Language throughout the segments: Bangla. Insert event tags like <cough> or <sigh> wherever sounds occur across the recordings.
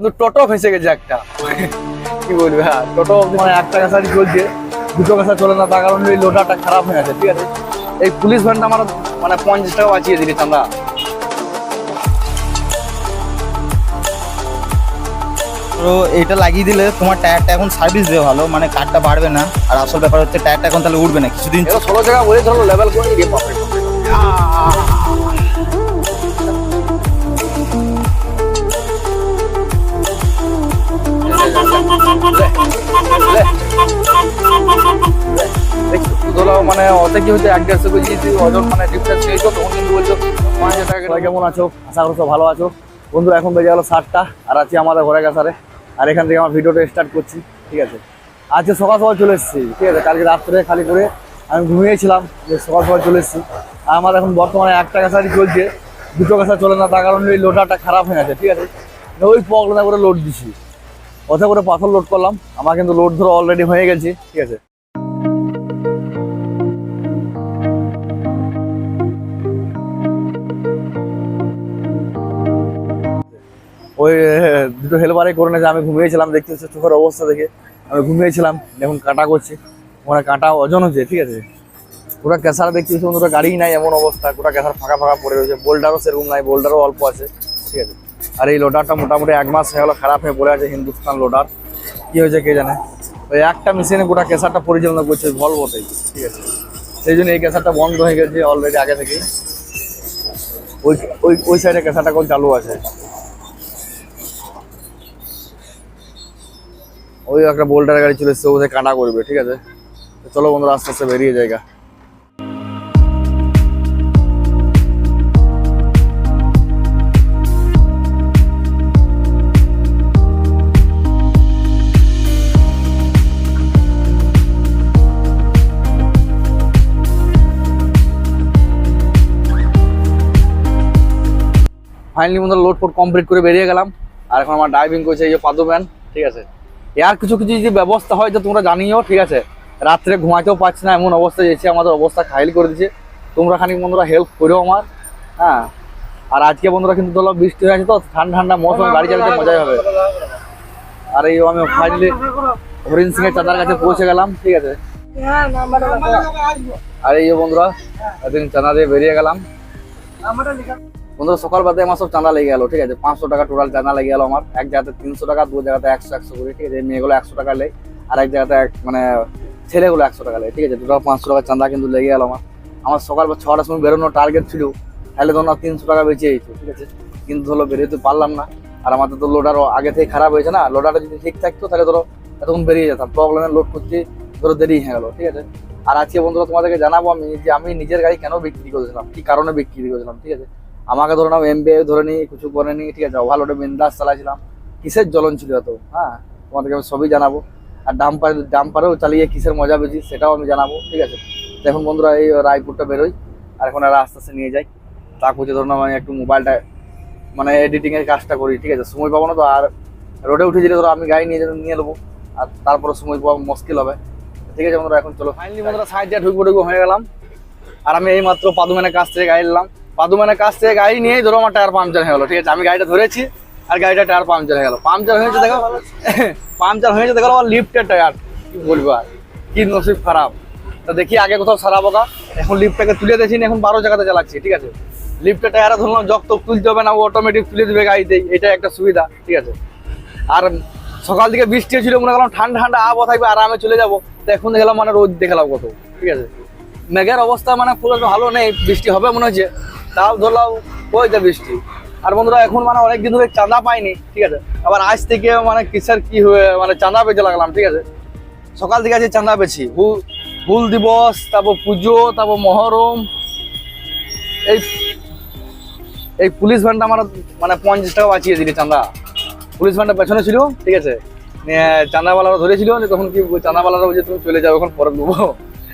কিন্তু টোটো ফেসে গেছে একটা। কি বলবি হ্যাঁ টোটো মানে একটা কাছারি চলছে দুটো কাছা চলে না তার কারণে লোডারটা খারাপ হয়ে গেছে ঠিক আছে? এই পুলিশ ভ্যানটা আমার মানে পঞ্চাশ টাকা বাঁচিয়ে দিলি চান্দা তো এটা লাগিয়ে দিলে তোমার টায়ারটা এখন সার্ভিস দেওয়া ভালো মানে কাঠটা বাড়বে না। আর আসল ব্যাপার হচ্ছে টায়ারটা এখন তাহলে উঠবে না কিছুদিন ষোলো জায়গা বলে ধরো লেভেল করে দিয়ে ধরো মানে অত কি হচ্ছে এক দেড়শো কেজি ওজন মানে কেমন আছো আশা করছ ভালো আছো বন্ধুরা এখন বেজে গেলো সাতটা আর আছি আমাদের ঘরে গেছারে আর এখান থেকে আমার ভিডিওটা স্টার্ট করছি ঠিক আছে আজকে সকাল সকাল চলে এসেছি ঠিক আছে কালকে রাত্রে খালি করে আমি ঘুমিয়েছিলাম যে সকাল সকাল চলে এসেছি আর আমার এখন বর্তমানে একটা কাছারি চলছে দুটো কাছা চলে না তার কারণে এই লোডারটা খারাপ হয়ে গেছে ঠিক আছে ওই পগলা করে লোড দিছি অথা করে পাথর লোড করলাম। আমার কিন্তু লোড ধরো অলরেডি হয়ে গেছে, ঠিক আছে? ওই দুটো হেলবারে করে নিয়েছে আমি ঘুমিয়েছিলাম, দেখতে চোখের অবস্থা দেখে। আমি ঘুমিয়েছিলাম এখন কাটা করছে। ওখানে কাটা ওজন হচ্ছে, ঠিক আছে? ওটা ক্যাসার দেখতে হচ্ছে ওটা গাড়ি নাই, এমন অবস্থা। ওটা ক্যাসার ফাঁকা ফাঁকা পড়ে রয়েছে। বোল্ডারও সেরকম নাই, বোল্ডারও অল্প আছে, ঠিক আছে? আর এই লোডারটা মোটামুটি এক মাস হয়ে গেলো, খারাপ হয়ে পড়ে আছে হিন্দুস্তান লোডার কি হয়েছে কে জানে? ওই একটা মেশিনে গোটা ক্যাসারটা পরিচালনা করছে ভলভোতেই ঠিক আছে? সেই জন্য এই ক্যাসারটা বন্ধ হয়ে গেছে অলরেডি আগে থেকেই। ওই ওই ওই সাইডে ক্যাসারটা কোন চালু আছে। ওই একটা বোল্ডার গাড়ি চলে এসছে ওদের কাটা করবে, ঠিক আছে? চলো বন্ধুরা, আস্তে আস্তে বেরিয়ে জায়গা ফাইনালি লোড কমপ্লিট করে বেরিয়ে গেলাম। আর এখন আমার ড্রাইভিং করছে এই যে পাদুম্যান ঠিক আছে? এর কিছু কিছু যদি ব্যবস্থা হয় তো তোমরা জানিও, ঠিক আছে? রাত্রে ঘুমাতেও পারছি না, এমন অবস্থা যেছে আমাদের অবস্থা খাইল করে দিচ্ছে তোমরা খানিক বন্ধুরা হেল্প করো আমার হ্যাঁ? আর আজকে বন্ধুরা কিন্তু ধরো বৃষ্টি হয়ে আছে তো, ঠান্ডা ঠান্ডা মৌসুম গাড়ি চালাতে মজাই হবে। আর এই আমি ফাইনালি হরিণ সিং এর চাঁদার কাছে পৌঁছে গেলাম, ঠিক আছে? আর এই বন্ধুরা এদিন চাঁদা দিয়ে বেরিয়ে গেলাম। বন্ধুরা, সকাল বাদে আমার সব চাঁদা লেগে গেলো, ঠিক আছে? পাঁচশো টাকা টোটাল চাঁদা লেগে গেলো আমার। এক জায়গাতে তিনশো টাকা, দু জায়গাতে একশো একশো করে ঠিক আছে? মেয়েগুলো একশো টাকা লেয়, আর এক জায়গাতে এক মানে ছেলেগুলো একশো টাকা লেয়, ঠিক আছে? টোটাল পাঁচশো টাকা চাঁদা কিন্তু লেগে গেলো আমার। আমার সকাল বা ছটার সময় বেরোনোর টার্গেট ছিল, তাহলে ধরো তিনশো টাকা বেঁচে যেত, ঠিক আছে? কিন্তু ধরো বেরোতে পারলাম না, আর আমাদের তো লোডারও আগে থেকে খারাপ হয়েছে না লোডারটা যদি ঠিক থাকতো, তাহলে ধরো এতক্ষণ বেরিয়ে যেতাম। প্রবলেমে লোড করতে ধরো দেরি হয়ে গেলো, ঠিক আছে? আর আজকে বন্ধুরা তোমাদেরকে জানাব আমি যে আমি নিজের গাড়ি কেন বিক্রি করেছিলাম, কি কারণে বিক্রি করেছিলাম, ঠিক আছে? আমাকে ধরে নাও এমবিআই ধরে নি, কিছু করে নি, ঠিক আছে ওভারলোডে বিন্দাস চালাইছিলাম। কিসের জ্বলন ছিল এত? হ্যাঁ তোমাদেরকে আমি সবই জানাব। আর ডাম্পার, ডাম্পারেও চালিয়ে কিসের মজা বেশি, সেটাও আমি জানাব, ঠিক আছে? এখন বন্ধুরা, এই রায়পুরটা বেরোই, আর এখন আর আস্তে আস্তে নিয়ে যাই তা করছে ধরুন আমি একটু মোবাইলটা মানে এডিটিংয়ের কাজটা করি, ঠিক আছে? সময় পাবো না তো, আর রোডে উঠে গেলে ধরো, আমি গাড়ি নিয়ে যেতে- নিয়ে নেব, আর তারপরে সময় পাওয়া মুশকিল হবে। ঠিক আছে বন্ধুরা, এখন চলো। ফাইনালি বন্ধুরা দিয়ে ঢুকবো ঢুকবো, হয়ে গেলাম। আর আমি এই মাত্র পাদুম্যানের কাছ থেকে গাড়ি নিলাম। পাদুম্যানের কাছ থেকে গাড়ি নিয়েই ধরো আমার টায়ার পাংচার হয়ে গেলো, ঠিক আছে? আমি গাড়িটা ধরেছি আর গাড়িটা টায়ার পাংচার হয়ে গেল। পাংচার হয়েছে দেখো পাংচার হয়েছে দেখো আমার লিফটের টায়ার কি বলব আর? কি নসিব খারাপ। তা দেখি আগে কোথাও সারাবো কা এখন লিফটটাকে তুলে দিয়েছি এখন বারো জায়গাতে চালাচ্ছি, ঠিক আছে? লিফটের টায়ারে ধরলাম, জক টক তুলতে হবে না, ও অটোমেটিক তুলে দেবে গাড়িতেই এটা একটা সুবিধা, ঠিক আছে? আর সকাল থেকে বৃষ্টি ছিল মনে করলাম ঠান্ডা ঠান্ডা আবহাওয়া থাকবে, আরামে চলে যাব। তো এখন দেখলাম মানে রোদ দেখলাম কত ঠিক আছে? মেঘের অবস্থা মানে খুব ভালো নেই, বৃষ্টি হবে মনে হচ্ছে। তাও ধরলাম তো বৃষ্টি। আর বন্ধুরা, এখন মানে অনেকদিন ধরে চাঁদা পাইনি, ঠিক আছে? আবার আজ থেকে মানে কিসের কি হয়ে মানে চাঁদা পেতে লাগলাম, ঠিক আছে? সকাল থেকে আজকে চাঁদা পেছি হুল দিবস, তারপর পুজো, তারপর মহরম। এই এই পুলিশ ভ্যানটা আমার মানে পঞ্চাশ টাকা বাঁচিয়ে দিলি চাঁদা। পুলিশ ভ্যানটা পেছনে ছিল, ঠিক আছে? চাঁদাওয়ালারা ধরেছিল নিয়ে তখন কি চাঁদাওয়ালারা বলছে, তুমি চলে যাও, এখন পরে দেবো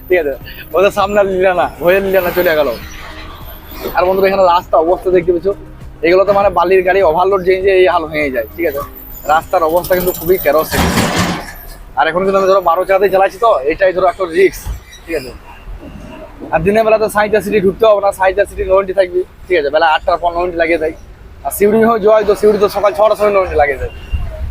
ঠিক আছে? ওদের সামনে নিলে না, ভয়ে নিলে না, চলে গেল। আর বন্ধুরা, এখানে রাস্তা অবস্থা দেখতে পেছো এগুলো তো মানে বালির গাড়ি ওভারলোড যে এই হাল হয়ে যায়, ঠিক আছে? রাস্তার অবস্থা কিন্তু খুবই কেরোসিন আর এখন কিন্তু আমি ধরো বারো চাঁদে চালাচ্ছি তো, এটাই ধরো একটা ঠিক আছে? আর দিনের বেলা তো সাইটা সিটি ঢুকতে হবে না সাইটা সিটি নয়টি থাকবি, ঠিক আছে? বেলা আটটার পর নয়টি লাগিয়ে দেয়। আর সিউড়ি হয় জয় তো সিউড়ি তো সকাল ছটার সময় নয়টি লাগিয়ে দেয়।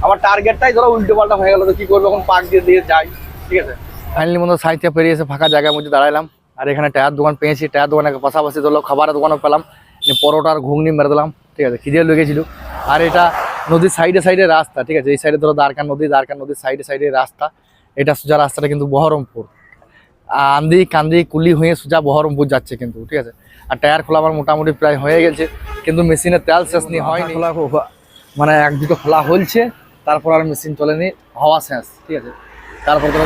আমার টার্গেটটাই ধরো উল্টো পাল্টা হয়ে গেল তো কি করব, এখন পাক দিয়ে দিয়ে যাই, ঠিক আছে? ফাইনালি মতো সাইডে পেরিয়ে এসে ফাঁকা জায়গার মধ্যে দাঁড়ালাম আর এখানে টায়ার দোকান পেয়েছি টায়ার দোকানের পাশাপাশি ধরলো খাবারের দোকানও পেলাম নিয়ে পরোটা আর ঘুগনি মেরে দিলাম ঠিক আছে খিদে লেগেছিল। আর এটা নদীর সাইডে সাইডে রাস্তা ঠিক আছে এই সাইডে ধরো দ্বারকা নদী দ্বারকা নদীর সাইডে সাইডে রাস্তা এটা সোজা রাস্তাটা কিন্তু বহরমপুর। আন্দি কান্দি কুলি হয়ে সোজা বহরমপুর যাচ্ছে কিন্তু ঠিক আছে আর টায়ার খোলা আমার মোটামুটি প্রায় হয়ে গেছে কিন্তু মেশিনে তেল শেষ নি হয়নি। খোলা মানে এক দুটো খোলা হলছে তারপর আর মেশিন চলেনি হওয়া শেষ ঠিক আছে। তারপর ধরো,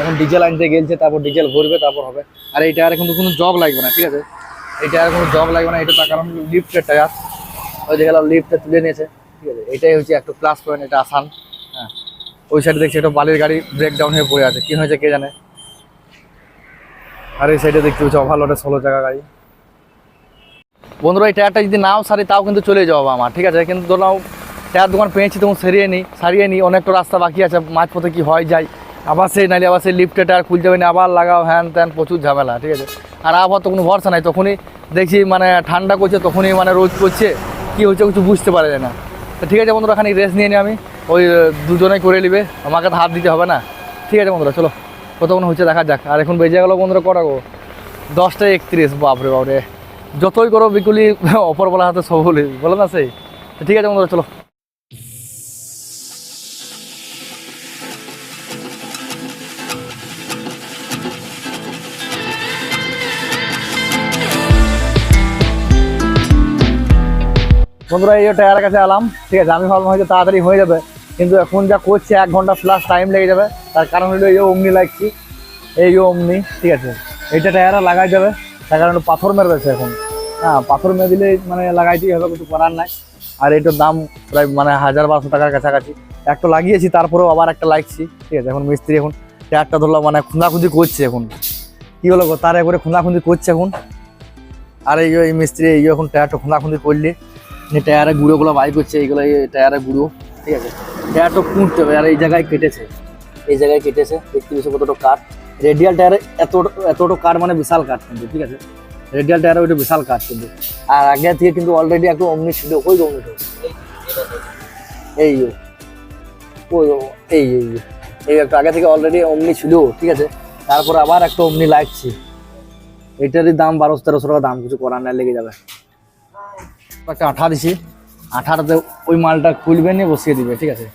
এখন ডিজেল আনতে গেলছে, তারপর ডিজেল ভরবে, তারপর হবে। আর এই টায়ারে কিন্তু কোনো জব লাগবে না, ঠিক আছে? এই টায়ারে কোনো জব লাগবে না এটা তার কারণ লিফটের টায়ার ওই যে গেলাম লিফটে তুলে নিয়েছে, ঠিক আছে? এটাই হচ্ছে একটু প্লাস পয়েন্ট এটা আসান। হ্যাঁ। ওই সাইডে দেখছি একটা বালির গাড়ি ব্রেকডাউন হয়ে পড়ে আছে, কি হয়েছে কে জানে? আর এই সাইডে দেখতে হচ্ছে ওভারলোডে ষোলো চাকা গাড়ি। বন্ধুরা, এই টায়ারটা যদি নাও সারি, তাও কিন্তু চলে যাব আমার, ঠিক আছে? কিন্তু ধরলাম টায়ার দোকান পেয়েছি তখন সারিয়ে নিই সারিয়ে নিই অনেকটা রাস্তা বাকি আছে, মাঝপথে কি হয় যায় আবার সেই নাইলে আবার সেই লিফটে টায়ার খুলতে হবে না, আবার লাগাও, হ্যান ত্যান প্রচুর ঝামেলা, ঠিক আছে? আর আবহাওয়া তো কোনো ভরসা নাই, তখনই দেখছি মানে ঠান্ডা করছে, তখনই মানে রোদ করছে, কি হচ্ছে কিছু বুঝতে পারা যায় না। তো ঠিক আছে বন্ধুরা, খানিক রেস্ট নিয়ে নিই আমি, ওই দুজনে করে নিবে, আমাকে তো হাত দিতে হবে না। ঠিক আছে বন্ধুরা, চলো, কতক্ষণ হচ্ছে দেখা যাক। আর এখন বেজে গেলো বন্ধুরা কটা গো? দশটা একত্রিশ, বাপরে বাপরে। যতই করো বিকুলি <laughs> অপরবেলা হাতে সব বলি বলো না সেই? ঠিক আছে বন্ধুরা, চলো। বন্ধুরা, এই টায়ারের কাছে এলাম। ঠিক আছে, আমি ভাবলাম হয়তো তাড়াতাড়ি হয়ে যাবে, কিন্তু এখন যা করছে, এক ঘণ্টা প্লাস টাইম লেগে যাবে। তার কারণ হলো এই অমনি লাগছি, এই অমনি, ঠিক আছে। এইটা টায়ারে লাগাই যাবে তার কারণ পাথর মেরে দিয়েছে এখন। হ্যাঁ পাথর মেরে দিলে মানে লাগাইতেই হবে কিছু করার নাই। আর এটার দাম প্রায় মানে হাজার বারোশো টাকার কাছাকাছি। একটা লাগিয়েছি, তারপরেও আবার একটা লাগছি, ঠিক আছে। এখন মিস্ত্রি এখন টায়ারটা ধরলাম মানে খুঁদাখুঁদি করছে এখন। কি হলো তার একবারে খুঁদাখুঁদি করছে এখন। আর এই মিস্ত্রি, এই এখন টায়ারটা খুঁদাখুঁদি করলে টায়ারে গুঁড়োগুলো বাই করছে এইগুলো এই টায়ারে গুঁড়ো ঠিক আছে? টায়ারটা কুঁড়তে হবে আর এই জায়গায় কেটেছে। এই জায়গায় কেটেছে দেখতে কতটা কাঠ। রেডিয়াল টায়ারে এত এতটা কাঠ মানে বিশাল কাঠ কিন্তু ঠিক আছে? রেডিয়াল টায়ারে ওইটা বিশাল কাঠ কিন্তু। আর আগে থেকে কিন্তু অলরেডি একটু অমনি ছিল ওই ও, এই এই এই। এই একটা আগে থেকে অলরেডি অমনি ছিল ঠিক আছে? তারপর আবার একটা অমনি লাগছে। এটারই দাম বারোশো তেরোশো টাকা দাম কিছু করার না লেগে যাবে। একটা আঠা দিছি। আঠাটাতে ওই মালটা খুলবে নিয়ে বসিয়ে দিবে ঠিক আছে?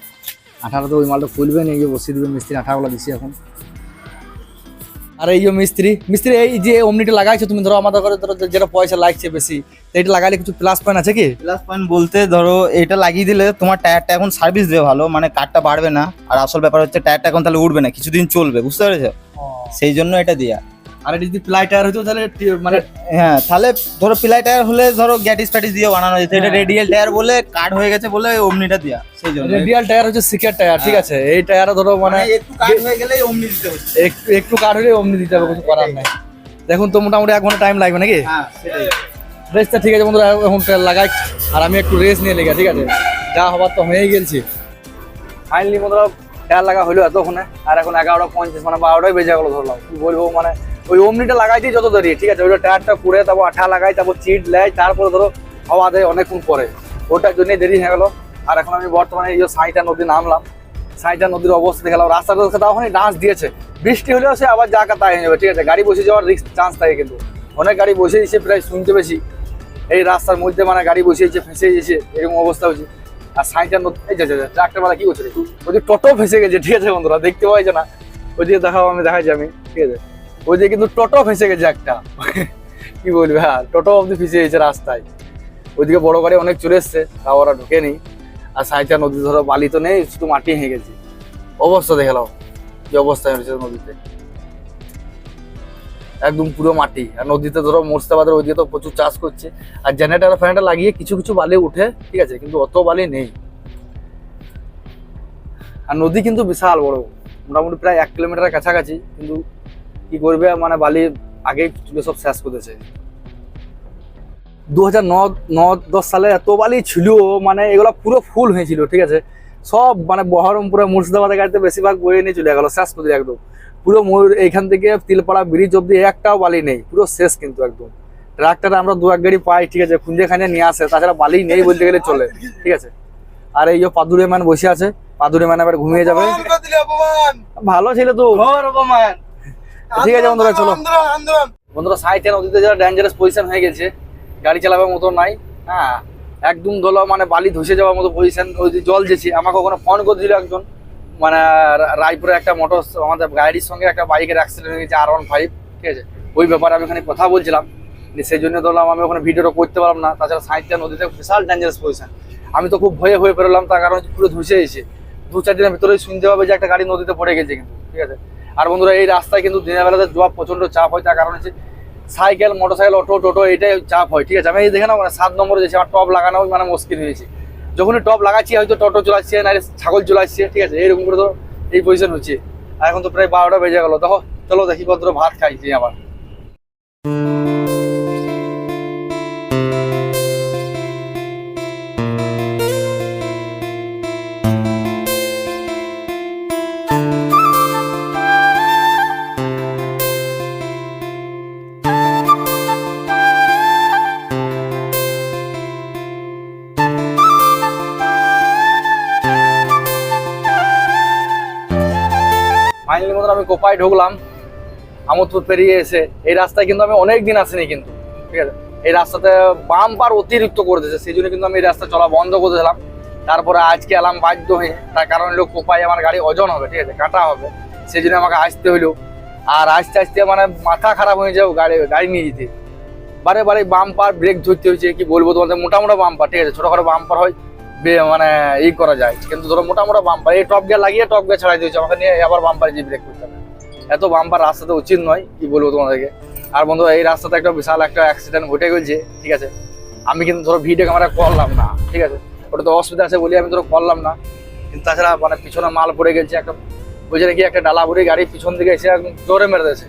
আঠাটাতে ওই মালটা খুলবে নিয়ে গিয়ে বসিয়ে দিবে মিস্ত্রি আঠাগুলো দিছি এখন। আর এই যে মিস্ত্রি মিস্ত্রি এই যে অমনিটা লাগাইছো তুমি ধরো আমাদের ঘরে ধরো যেটা পয়সা লাগছে বেশি তো এটা লাগাইলে কিছু প্লাস পয়েন্ট আছে কি? প্লাস পয়েন্ট বলতে ধরো এটা লাগিয়ে দিলে তোমার টায়ারটা এখন সার্ভিস দেবে ভালো মানে কাঠটা বাড়বে না। আর আসল ব্যাপার হচ্ছে টায়ারটা এখন তাহলে উঠবে না কিছুদিন চলবে বুঝতে পেরেছ? সেই জন্য এটা দেয়া। আর এটা যদি প্লাই টায়ার হতো তাহলে মানে হ্যাঁ তাহলে ধরো পিলাই টায়ার হলে ধরো গ্যাটিস ফ্যাটিস দিয়ে বানানো যেত এটা হ্যাঁ। রেডিয়াল টায়ার বলে কাঠ হয়ে গেছে বলে অমনিটা দেয়া সেই জন্য। রেডিয়াল টায়ার হচ্ছে সিকের টায়ার ঠিক আছে? এই টায়ারে ধরো মানে মানে একটু কাঠ হয়ে গেলেই অমনি দিতে হচ্ছে একটু একটু কাঠ হলে অমনি দিতে হবে কিছু করার নাই। দেখুন তো মোটামুটি এক ঘণ্টা টাইম লাগবে নাকি? হ্যাঁ সেটাই। রেসটা ঠিক আছে বন্ধুরা এখন লাগাই আর আমি একটু রেস নিয়ে লেগে ঠিক আছে? যা হবার তো হয়েই গেছি ফাইনালি বন্ধুরা তেল লাগা হলো এতক্ষণে আর এখন এগারোটা পঞ্চাশ মানে বারোটাই বেজে গেলো ধরলাম। কি বলব মানে ওই অমনিটা লাগাইতেই যত দেরি, ঠিক আছে? ওইটা টায়ারটা পুড়ে তারপর আঠা লাগাই, তারপর চিট লেয়, তারপরে ধরো হাওয়া দেয় অনেকক্ষণ পরে। ওটার জন্যই দেরি হয়ে গেলো। আর এখন আমি বর্তমানে এই যে সাঁইটা নদী নামলাম, সাঁইটা নদীর অবস্থা দেখালাম রাস্তাটা তাও ওখানে ডান্স দিয়েছে। বৃষ্টি হলেও সে আবার যা তাই হয়ে যাবে, ঠিক আছে? গাড়ি বসে যাওয়ার রিস্ক চান্স থাকে কিন্তু। অনেক গাড়ি বসে দিয়েছে প্রায় শুনতে পেয়েছি। এই রাস্তার মধ্যে মানে গাড়ি বসিয়েছে ফেঁসে গেছে এরকম অবস্থা হয়েছে। আর সাইকেল এই যে কি করছে রে? ওইদিকে টোটো ফেঁসে গেছে, ঠিক আছে বন্ধুরা? দেখতে পাইছে না। ওইদিকে দেখাও, আমি দেখাচ্ছি, আমি, ঠিক আছে? ওইদিকে কিন্তু টোটো ফেসে গেছে একটা। কি বলবে হ্যাঁ টোটো অব্দি ফেসে গেছে রাস্তায়। ওইদিকে বড় গাড়ি অনেক চলে এসছে, তাও ওরা ঢুকেনি আর সাইটা নদী ধরো, বালি তো নেই, শুধু মাটি হয়ে গেছে। অবস্থা দেখে নাও, কি অবস্থা হয়েছে নদীতে। একদম পুরো মাটি। আর নদীতে ধরো, মুর্শিদাবাদের ওইদিকে তো প্রচুর চাষ করছে। আর জেনারেটার ফ্যানটা লাগিয়ে কিছু কিছু বালি উঠে, ঠিক আছে, কিন্তু অত বালি নেই। আর নদী কিন্তু বিশাল বড়। মোটামুটি প্রায় এক কিলোমিটারের কাছাকাছি, কিন্তু কি করবে? মানে বালি তুলে সব শেষ করেছে দু হাজার ন দশ সালে এত বালি ছিল মানে এগুলো পুরো ফুল হয়েছিল ঠিক আছে? সব মানে বহরমপুরে মুর্শিদাবাদের গাড়িতে বেশিরভাগ বয়ে নিয়ে চলে গেল শেষ করে একদম। পুরো এইখান থেকে তিলপাড়া ব্রিজ অব্দি একটাও বালি নেই পুরো শেষ কিন্তু একদম। ট্রাক্টরে আমরা দু এক গাড়ি পাই ঠিক আছে? খুঁজে খাঁজে নিয়ে আসে তাছাড়া বালি নেই বলতে গেলে চলে ঠিক আছে? আর এই যে পাদুরে ম্যান বসে আছে পাদুরে মানে আবার ঘুমিয়ে যাবে। অপমান অপমান। ভালো ছিল তো। ঠিক আছে বন্ধুরা চলো। বন্ধুরা সাইডে নদীতে যারা ডেঞ্জারাস পজিশন হয়ে গেছে গাড়ি চালাবার মতো নাই হ্যাঁ একদম ধরো মানে বালি ধসে যাওয়ার মতো পজিশন ওই যে জল যেছে। আমাকে ওখানে ফোন করে দিল একজন মানে রায়পুরে একটা মোটর আমাদের গাড়ির সঙ্গে একটা বাইকের অ্যাক্সিডেন্ট হয়ে গেছে আর ওয়ান ফাইভ ঠিক আছে? ওই ব্যাপারে আমি ওখানে কথা বলছিলাম। সেই জন্য ধরলাম আমি ওখানে ভিডিওটা করতে পারলাম না। তাছাড়া সাইডটা নদীতে বিশাল ডেঞ্জারাস পজিশন আমি তো খুব ভয়ে হয়ে বেরোলাম তার কারণ হচ্ছে পুরো ধসে এসে দু চার দিনের ভিতরেই শুনতে পাবে যে একটা গাড়ি নদীতে পড়ে গেছে কিন্তু ঠিক আছে? আর বন্ধুরা, এই রাস্তায় কিন্তু দিনের বেলাতে জোয়া প্রচণ্ড চাপ হয়, তার কারণ হচ্ছে সাইকেল, মোটরসাইকেল, অটো, টোটো, এটাই চাপ হয়, ঠিক আছে? আমি এই দেখে না মানে সাত নম্বরে যেছে আমার টপ লাগানো মানে মুশকিল হয়েছে। যখনই টপ লাগাচ্ছি, হয়তো টোটো চলাচ্ছে না ছাগল চলাচ্ছে, ঠিক আছে? এইরকম করে তো এই পজিশন হচ্ছে। আর এখন তো প্রায় বারোটা বেজে গেলো। দেখো, চলো দেখি কত ভাত খাইছি আবার কোপায় ঢুকলাম আমোদপুর পেরিয়ে এসে। এই রাস্তায় কিন্তু আমি অনেক দিন আসিনি কিন্তু, ঠিক আছে? এই রাস্তাতে বাম্পার অতিরিক্ত করে দিয়েছে, সেই জন্য কিন্তু আমি এই রাস্তা চলা বন্ধ করে দিলাম তারপরে আজকে এলাম বাধ্য হয়ে, তার কারণ হলো কোপায় আমার গাড়ি ওজন হবে, ঠিক আছে? কাটা হবে, সেই জন্য আমাকে আসতে হইল আর আসতে আসতে মানে মাথা খারাপ হয়ে যাও গাড়ি গাড়ি নিয়ে যেতে। বারে বারে বাম্পার ব্রেক ধরতে হয়েছে, কি বলব তোমাদের? মোটা মোটা বাম্পার, ঠিক আছে? ছোটখাটো বাম্পার হয় মানে ই করা যায়। কিন্তু ধরো মোটা মোটা বাম্পার, এই টপ গিয়ার লাগিয়ে টপ গিয়ার ছাড়াই দিয়েছে, আমাকে নিয়ে আবার বাম্পার যে ব্রেক এত বাম্পার রাস্তাতে উচিত নয়, কি বলব তোমাদেরকে? আর বন্ধু, এই রাস্তাতে একটা বিশাল একটা অ্যাক্সিডেন্ট ঘটে গেছে, ঠিক আছে? আমি কিন্তু ধরো ভিডিও ক্যামেরা করলাম না, ঠিক আছে? ওটা তো অসুবিধা আছে বলে আমি ধরো করলাম না। কিন্তু তাছাড়া মানে পিছনে মাল পড়ে গেছে, একটা বুঝে নাকি একটা ডালা ভরে গাড়ি পিছন দিকে এসে একদম জোরে মেরে দিয়েছে।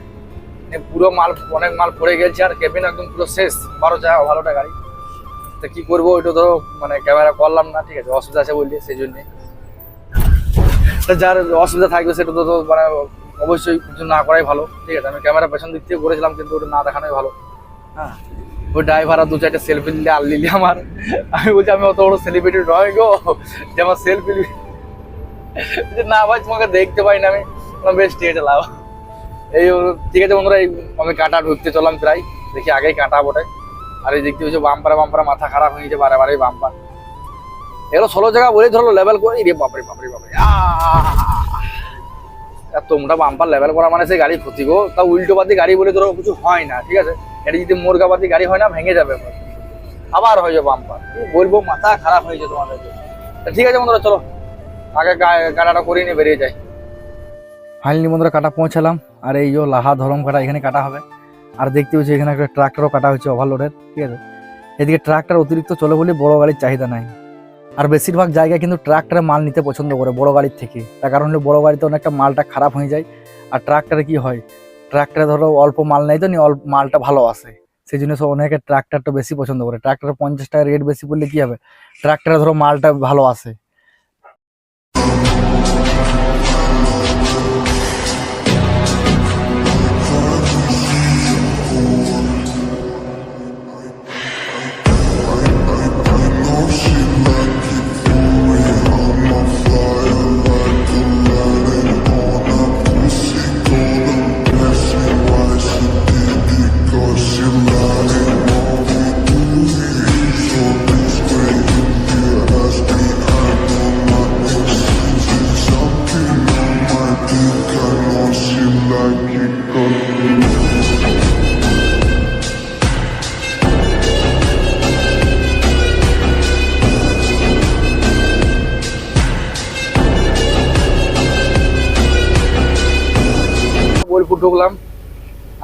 পুরো মাল, অনেক মাল পড়ে গেছে আর কেবিন একদম পুরো শেষ, বারো চা ভালোটা গাড়ি। তো কি করব, ওইটা ধরো মানে ক্যামেরা করলাম না, ঠিক আছে? অসুবিধা আছে বললি, সেই জন্যে। যার অসুবিধা থাকবে সেটা তো মানে অবশ্যই কিছু না করাই ভালো ঠিক আছে? আমি ক্যামেরা পেছন দিক থেকে করেছিলাম কিন্তু ওটা না দেখানোই ভালো। হ্যাঁ। ওই ড্রাইভার আর দু চারটে সেলফি নিলে আর নিলি আমার। আমি বলছি আমি অত বড় সেলিব্রিটি নয় গো। যে আমার সেলফি না ভাই তোমাকে দেখতে পাই না আমি। বেশ ঠিক আছে লাভ এই ঠিক আছে বন্ধুরা এই আমি কাটা ঢুকতে চললাম প্রায়। দেখি আগেই কাটা বটে। আর এই দেখতে হচ্ছে বাম্পারে বাম্পারে মাথা খারাপ হয়ে গেছে বারে বারে বাম্পার এগুলো ষোলো জায়গা বলে ধরো লেভেল করে রে বাপরে বাপরে বাপরে। আহ! এত মোটা বাম্পার লেভেল করা মানে সেই গাড়ি ক্ষতি গো। তা উল্টো পাতি গাড়ি বলে ধরো কিছু হয় না, ঠিক আছে? এটা যদি মোরগাপাতি গাড়ি হয় না, ভেঙে যাবে। আবার হয়ে যাবে বাম্পার বলব, মাথা খারাপ হয়েছে তা ঠিক আছে বন্ধুরা, চলো। আগে গাড়াটা করিয়ে নিয়ে বেরিয়ে যাই। ফাইনালি বন্ধুরা, কাটা পৌঁছালাম। আর এই যে লাহা ধরম কাটা, এখানে কাটা হবে। আর দেখতে হচ্ছে এখানে একটা ট্রাক্টরও কাটা হয়েছে ওভারলোডের ঠিক আছে? এদিকে ট্রাক্টর অতিরিক্ত চলে বলে বড় গাড়ির চাহিদা নাই। আর বেশিরভাগ জায়গায় কিন্তু ট্রাক্টরে মাল নিতে পছন্দ করে বড় গাড়ির থেকে। তার কারণ হলো বড় গাড়িতে অনেকটা মালটা খারাপ হয়ে যায়। আর ট্রাক্টরে কি হয়? ট্রাক্টরে ধরো অল্প মাল নেই তো নি অল্প মালটা ভালো আসে। সেই জন্য সব অনেকে ট্রাক্টরটা বেশি পছন্দ করে। ট্রাক্টরে পঞ্চাশ টাকা রেট বেশি পড়লে কী হবে? ট্রাক্টরে ধরো মালটা ভালো আসে।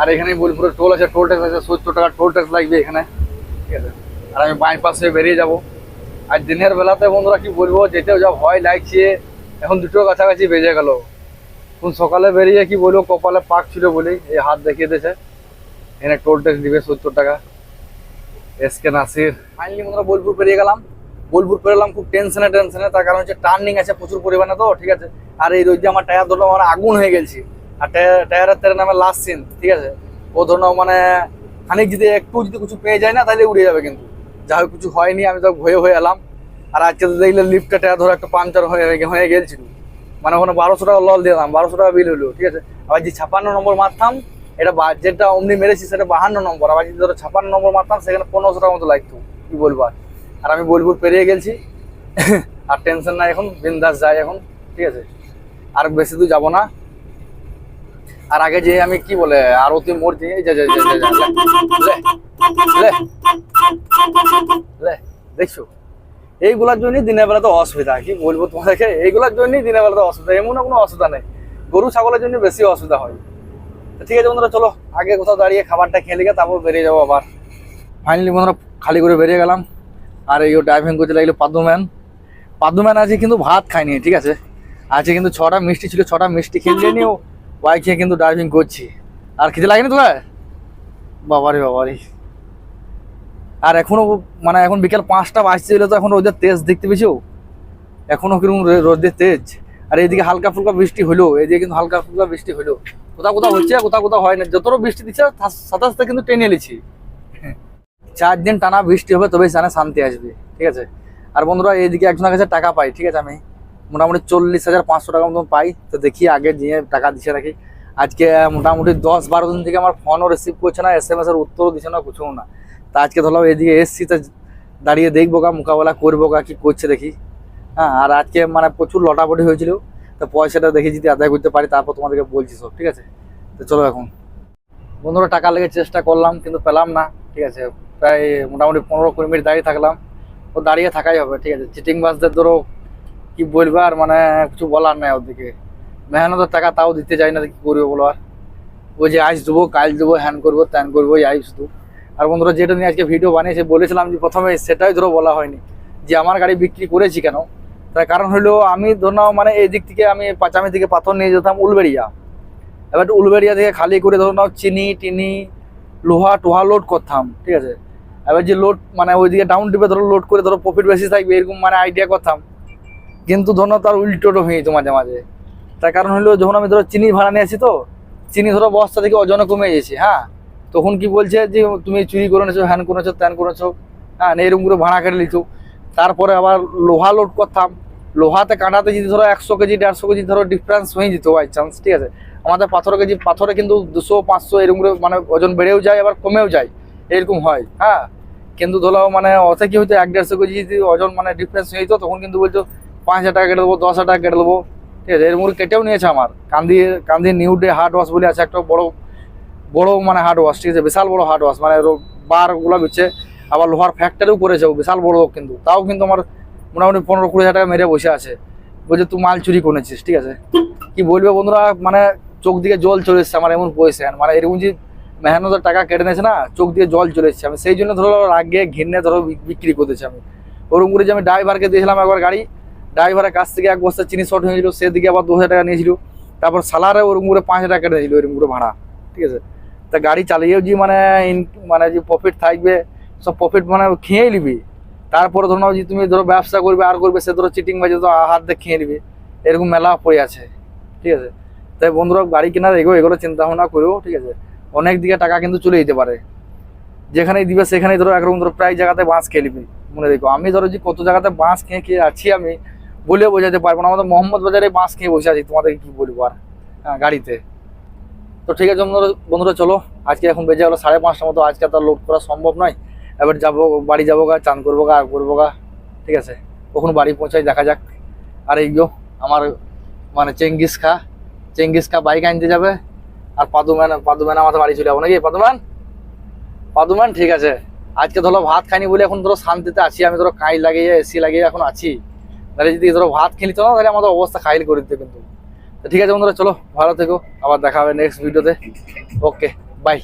আর এখানে বোলপুরে টোল আছে, টোল ট্যাক্স আছে, সত্তর টাকা টোল ট্যাক্স লাগবে এখানে। ঠিক আছে? আর আমি বাইপাস বেরিয়ে যাব। আর দিনের বেলাতে বন্ধুরা কি বলব, যেতেও যা ভয় লাগছে, এখন দুটো কাছাকাছি বেজে গেল। কোন সকালে বেরিয়ে কি বলব, কপালে পাক ছিল বলেই এই হাত দেখিয়ে দিয়েছে। এখানে টোল ট্যাক্স দিবে সত্তর টাকা। এসকে নাসির। ফাইনালি বন্ধুরা বোলপুর পেরিয়ে গেলাম। বোলপুর পেরোলাম খুব টেনশনে টেনশনে তার কারণ হচ্ছে টার্নিং আছে প্রচুর পরিমাণে তো, ঠিক আছে? আর এই দিয়ে আমার টায়ার ধরলো আমার আগুন হয়ে গেছে। আর টায়ার- টায়ারের তেরে নামে লাস্ট সিন ঠিক আছে? ও ধরো মানে খানিক যদি একটু যদি কিছু পেয়ে যায় না, তাহলে উড়ে যাবে কিন্তু। যা হোক কিছু হয়নি, আমি তো ভয়ে হয়ে এলাম। আর আজকে তো দেখলে লিফটটা ধরো একটা পাঞ্চার হয়ে হয়ে গেছিল মানে ওখানে বারোশো টাকা লল দিলাম, বারোশো টাকা বিল হলো, ঠিক আছে? আবার যে ছাপান্ন নম্বর মারতাম, এটা বা- যেটা অমনি মেরেছি সেটা বাহান্ন নম্বর। আবার যদি ধরো ছাপান্ন নম্বর মারতাম, সেখানে পনেরোশো টাকা মতো লাগতো, কি বলব আর? আমি বোলপুর পেরিয়ে গেছি <laughs> আর টেনশন নাই এখন, বিন্দাস যাই এখন, ঠিক আছে? আর বেশি দূর যাব না। আর আগে যে আমি কি বলে, আরতি মোড় দিয়ে দেখছ? এইগুলোর জন্যই দিনের বেলাতে অসুবিধা। কি বলব তোমাদেরকে এইগুলোর জন্যই দিনের বেলাতে অসুবিধা। এমন কোনো অসুবিধা নেই। গরু, ছাগলের জন্য বেশি অসুবিধা হয়। ঠিক আছে বন্ধুরা, চলো, আগে কোথাও দাঁড়িয়ে খাবারটা খেয়ে লিখে তারপর বেরিয়ে যাব আবার। ফাইনালি বন্ধুরা, খালি করে বেরিয়ে গেলাম। আর এই ড্রাইভিং করতে লাগল পাদুম্যান পাদুম্যান আজকে কিন্তু ভাত খায়নি, ঠিক আছে? আজকে কিন্তু ছটা মিষ্টি ছিল, ছটা মিষ্টি খেয়ে নিয়েও বাইক খেয়ে কিন্তু ড্রাইভিং করছি। আর খেতে লাগেনি তোরা বাবারে বাবারে। আর এখনও মানে এখন বিকেল পাঁচটা বাজছিল তো এখন রোদের তেজ দেখতে পেয়েছ? এখনও কীরকম রোদের তেজ। আর এইদিকে হালকা ফুলকা বৃষ্টি হলো। এইদিকে কিন্তু হালকা ফুলকা বৃষ্টি হলো। কোথাও কোথাও হচ্ছে, কোথাও কোথাও হয় না। যতটা বৃষ্টি দিচ্ছে সাথে সাথে কিন্তু টেনে নিচ্ছি চার দিন টানা বৃষ্টি হবে, তবেই জানে শান্তি আসবে। ঠিক আছে? আর বন্ধুরা, এইদিকে একজনের কাছে টাকা পাই। ঠিক আছে আমি? মোটামুটি চল্লিশ হাজার পাঁচশো টাকা মতন পাই। তো দেখি আগে দিয়ে টাকা দিচ্ছে রাখি আজকে মোটামুটি দশ বারো দিন থেকে আমার ফোনও রিসিভ করছে না এস এম এস এর উত্তরও দিচ্ছে না কিছু না। তা আজকে ধরলাম এদিকে এসছি, তো দাঁড়িয়ে দেখব কা মোকাবেলা করব কা কি করছে দেখি। হ্যাঁ আর আজকে মানে প্রচুর লটাপটি হয়েছিল। তো পয়সাটা দেখি যদি আদায় করতে পারি, তারপর তোমাদেরকে বলছি সব, ঠিক আছে? তো চলো এখন। বন্ধুরা, টাকা লেগে চেষ্টা করলাম, কিন্তু পেলাম না, ঠিক আছে? প্রায় মোটামুটি পনেরো কুড়ি মিনিট দাঁড়িয়ে থাকলাম। ও দাঁড়িয়ে থাকাই হবে, ঠিক আছে? চিটিং বাসদের ধরো কি বলবে আর মানে কিছু বলার নাই ওদিকে। মেহনতের টাকা তাও দিতে চাই না কি করবে বলো আর। ওই যে আইস দেবো, কাল দেবো, হ্যান করব, ত্যান করব, এই শুধু আর বন্ধুরা, যেটা নিয়ে আজকে ভিডিও বানিয়েছে, বলেছিলাম যে প্রথমে সেটাই ধরো বলা হয়নি। যে আমার গাড়ি বিক্রি করেছি কেন? তার কারণ হলো আমি ধরো মানে এই দিক থেকে আমি পাঁচামি থেকে পাথর নিয়ে যেতাম উলবেড়িয়া। এবার উলবেড়িয়া থেকে খালি করে ধরো নাও চিনি, টিনি, লোহা, টোহা লোড করতাম, ঠিক আছে? এবার যে লোড মানে ওইদিকে ডাউন টিপে ধরো লোড করে ধরো প্রফিট বেশি থাকবে, এরকম মানে আইডিয়া করতাম। কিন্তু ধরো তার উল্টোটো হয়ে যেত মাঝে মাঝে। তার কারণ হলো যখন আমি ধরো চিনি ভাড়া নিয়ে আসি তো, চিনি ধরো বস্তা থেকে ওজনে কমে গেছে হ্যাঁ? তখন কি বলছে যে, তুমি চুরি করে নেছো হ্যান করেছ, ত্যান করেছ হ্যাঁ এরকম করে ভাড়া কেটে নিতো তারপরে আবার লোহা লোড করতাম। লোহাতে কাঁটাতে যদি ধরো একশো কেজি, দেড়শো কেজি ধরো ডিফারেন্স হয়ে যেত বাই চান্স ঠিক আছে? আমাদের পাথর কেজি, পাথরে কিন্তু দুশো, পাঁচশো এরকম করে মানে ওজন বেড়েও যায়, আবার কমেও যায়, এরকম হয় হ্যাঁ? কিন্তু ধরো মানে অথে কি হইতো, এক দেড়শো কেজি যদি ওজন মানে ডিফারেন্স হয়ে যেত, তখন কিন্তু বলতো পাঁচ হাজার টাকা কেটে দেবো, দশ হাজার টাকা কেটে দেবো। ঠিক আছে, এর মুড়ি কেটেও নিয়েছে আমার। কান্দি কান্দি নিউ ডে হার্ড ওয়াশ বলে আছে একটা বড় বড় মানে হার্ড ওয়াশ ঠিক আছে, বিশাল বড় হার্ড ওয়াশ মানে বারগুলো বিচ্ছে আবার লোহার ফ্যাক্টরিও করেছে বিশাল বড় কিন্তু। তাও কিন্তু আমার মোটামুটি পনেরো কুড়ি হাজার টাকা মেরে বসে আছে। বলছে, তুই মাল চুরি করেছিস ঠিক আছে। কি বলবে বন্ধুরা মানে চোখ দিকে জল চলে এসছে আমার এমন পয়সা মানে এরকম যে মেহনতের টাকা কেটে নিয়েছে না, চোখ দিয়ে জল চলে এসছে। আমি সেই জন্য ধরো রাগে ঘিন্নে ধরো বিক্রি করতেছি আমি। ওরকম করে যে আমি ড্রাইভারকে দিয়েছিলাম একবার গাড়ি ড্রাইভারের কাছ থেকে এক বস্তা চিনি শর্ট হয়েছিল সেদিকে আবার দু হাজার টাকা নিয়েছিল। তারপর সালারে ওরকম করে পাঁচ হাজার টাকা কেটে দিয়েছিল ওরকম করে ভাড়া, ঠিক আছে? তা গাড়ি চালিয়েও যে মানে মানে যে প্রফিট থাকবে, সব প্রফিট মানে খেয়েই নিবি। তারপরে ধরো যে তুমি ধরো ব্যবসা করবে, আর করবে, সে ধরো চিটিং বাজে তো হাত দিয়ে খেয়ে নিবি। এরকম মেলা পড়ে আছে, ঠিক আছে? তাই বন্ধুরা, গাড়ি কেনার এগো এগুলো চিন্তা ভাবনা করেও ঠিক আছে? অনেক দিকে টাকা কিন্তু চলে যেতে পারে। যেখানেই দিবে, সেখানেই ধরো একরকম ধরো প্রায় জায়গাতে বাঁশ খেয়ে নিবি, মনে রেখো। আমি ধরো যে কত জায়গাতে বাঁশ খেয়ে খেয়ে আছি আমি বলে বোঝাতে পারব না। আমাদের মোহাম্মদ বাজারে বাঁশ খেয়ে বসে আছি, তোমাদেরকে কি বলব আর? হ্যাঁ গাড়িতে। তো ঠিক আছে বন্ধুরা বন্ধুরা চলো, আজকে এখন বেজে গেলো সাড়ে পাঁচটার মতো, আজকে তো লোড করা সম্ভব নয়। এবার যাব, বাড়ি যাব গা, চান করব গা, আর করব গা। ঠিক আছে? কখন বাড়ি পৌঁছাই, দেখা যাক। আর এই গো, আমার মানে চেঙ্গিস খা চেঙ্গিস খা বাইক আনতে যাবে। আর পাদুম্যান পাদুম্যান আমাদের বাড়ি চলে যাব নাকি? পাদুম্যান? পাদুম্যান, ঠিক আছে। আজকে ধরো ভাত খাইনি বলে এখন ধরো শান্তিতে আছি, আমি ধরো কাঁই লাগিয়ে এসি লাগিয়ে এখন আছি। তাহলে যদি ধরো ভাত খেলিত না তাহলে আমাদের অবস্থা খাইল করে দিতে কিন্তু। ঠিক আছে বন্ধুরা, চলো ভালো থেকো, আবার দেখা হবে নেক্সট ভিডিওতে ওকে বাই